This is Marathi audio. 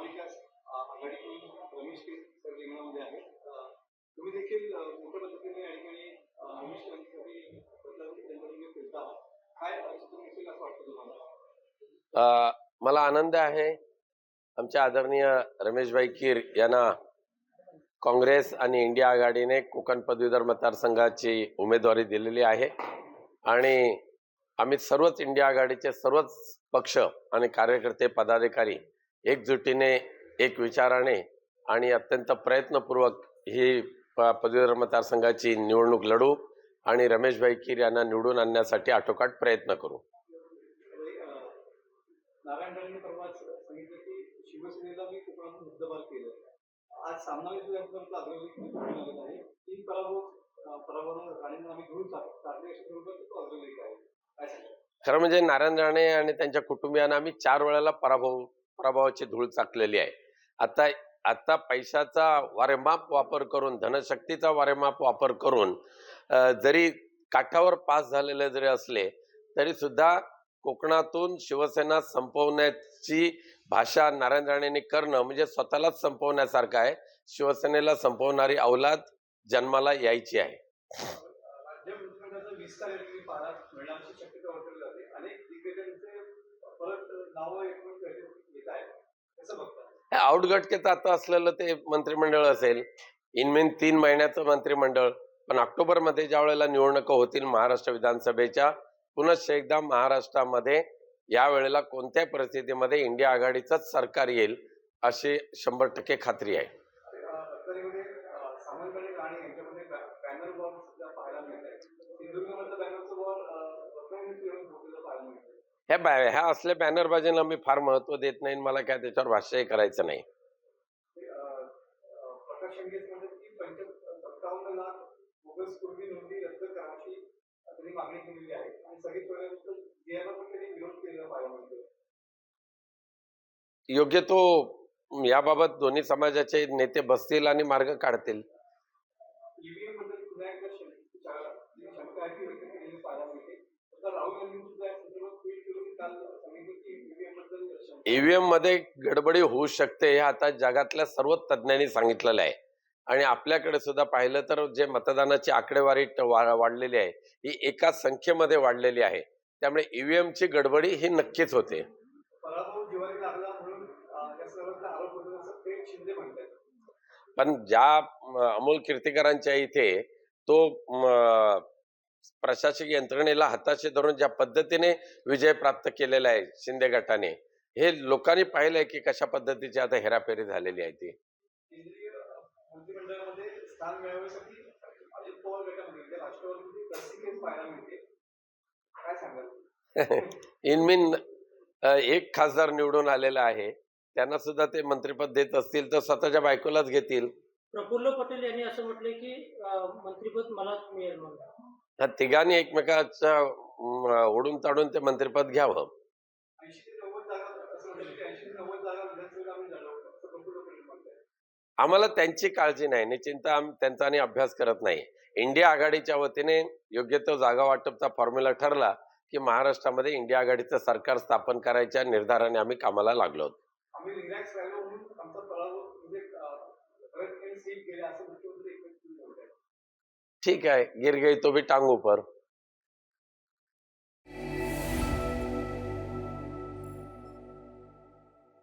महाविकास रमेश सर रिंगणामध्ये आहेत तुम्ही देखील मोठ्या पद्धतीने या ठिकाणी रमेश फिरता काय असं वाटतं तुम्हाला? मला आनंद आहे. आमच्या आदरणीय रमेशभाई कीर यांना काँग्रेस आणि इंडिया आघाडीने कोकण पदवीधर मतदारसंघाची उमेदवारी दिलेली आहे. आणि आम्ही सर्वच इंडिया आघाडीचे सर्वच पक्ष आणि कार्यकर्ते पदाधिकारी एकजुटीने एक विचाराने आणि अत्यंत प्रयत्नपूर्वक ही प- पदवीधर मतदारसंघाची निवडणूक लढू आणि रमेशभाई कीर यांना निवडून आणण्यासाठी आटोकाट प्रयत्न करू? खरं म्हणजे नारायण राणे आणि त्यांच्या कुटुंबियांना आम्ही चार वेळेला पराभव प्रभावाची धूळ चाकलेली आहे. आता आता पैशाचा वारेमाप वापर करून धनशक्तीचा वारेमाप वापर करून जरी काठावर पास झालेले जरी असले तरी सुद्धा कोकणातून शिवसेना संपवण्याची भाषा नारायण राणेंनी करणं म्हणजे स्वतःलाच संपवण्यासारखं आहे. शिवसेनेला संपवणारी अवलाद जन्माला यायची आहे. राज्य बघता के आउटगटकेत आता असलेलं ते मंत्रिमंडळ असेल. इनमेन तीन महिन्याचं मंत्रिमंडळ. पण ऑक्टोबरमध्ये ज्या वेळेला निवडणुका होतील महाराष्ट्र विधानसभेच्या पुनश्च एकदा महाराष्ट्रामध्ये या वेळेला कोणत्याही परिस्थितीमध्ये इंडिया आघाडीचंच सरकार येईल अशी शंभर टक्के खात्री आहे. ह्या ह्या असल्या बॅनरबाजीला मी फार महत्त्व देत नाही मला काय त्याच्यावर भाष्यही करायचं नाही. योग्य तो याबाबत दोन्ही समाजाचे नेते बसतील आणि मार्ग काढतील ईव्हीएमबद्दल पुन्हा एकदा शंका शंका आहे ती व्यक्त केलेली पाहायला मिळते आता राहुल गांधी सुद्धा या संदर्भात ट्विट करून काल सांगितलं की ईव्हीएमबद्दल शंका ईव्हीएममध्ये गडबडी होऊ शकते हे आता जगातल्या सर्व तज्ज्ञांनी सांगितलेलं आहे. आणि आपल्याकडे सुद्धा पाहिलं तर जे मतदानाची आकडेवारी वा- वाढलेली आहे ही एका संख्येमध्ये वाढलेली आहे. त्यामुळे ईव्हीएमची गडबडी ही नक्कीच होते. पण ज्या अमोल कीर्तिकरांच्या इथे तो प्रशासकीय यंत्रणेला हाताशी धरून ज्या पद्धतीने विजय प्राप्त केलेला आहे शिंदे गटाने हे लोकांनी पाहिलंय की कशा पद्धतीची आता हेराफेरी झालेली आहे ती. इनमिन एक खासदार निवडून आलेला आहे. त्यांना सुद्धा ते मंत्रिपद देत असतील तर स्वतःच्या बायकोलाच घेतील. प्रफुल्ल पटेल यांनी असं म्हटलंय की मंत्रिपद मलाच मिळेल तिघांनी एकमेकाच्या ओढून ताडून ते मंत्रिपद घ्यावं ऐंशी ते नव्वद जागा असं म्हणतात की ऐंशी ते नव्वद जागा विधानसभेला आम्ही लढवू असं प्रफुल्ल पटेल म्हणतात आम्हाला त्यांची काळजी नाही निश्चिंत आम त्यांचा आणि अभ्यास करत नाही. इंडिया आघाडीच्या वतीने योग्य तो जागा वाटपचा फॉर्म्युला ठरला की महाराष्ट्रामध्ये इंडिया आघाडीचं सरकार स्थापन करायच्या निर्धाराने आम्ही कामाला लागलो. आम्ही पराभव म्हणजे ठीक आहे गिर गई तो भी टांग ऊपर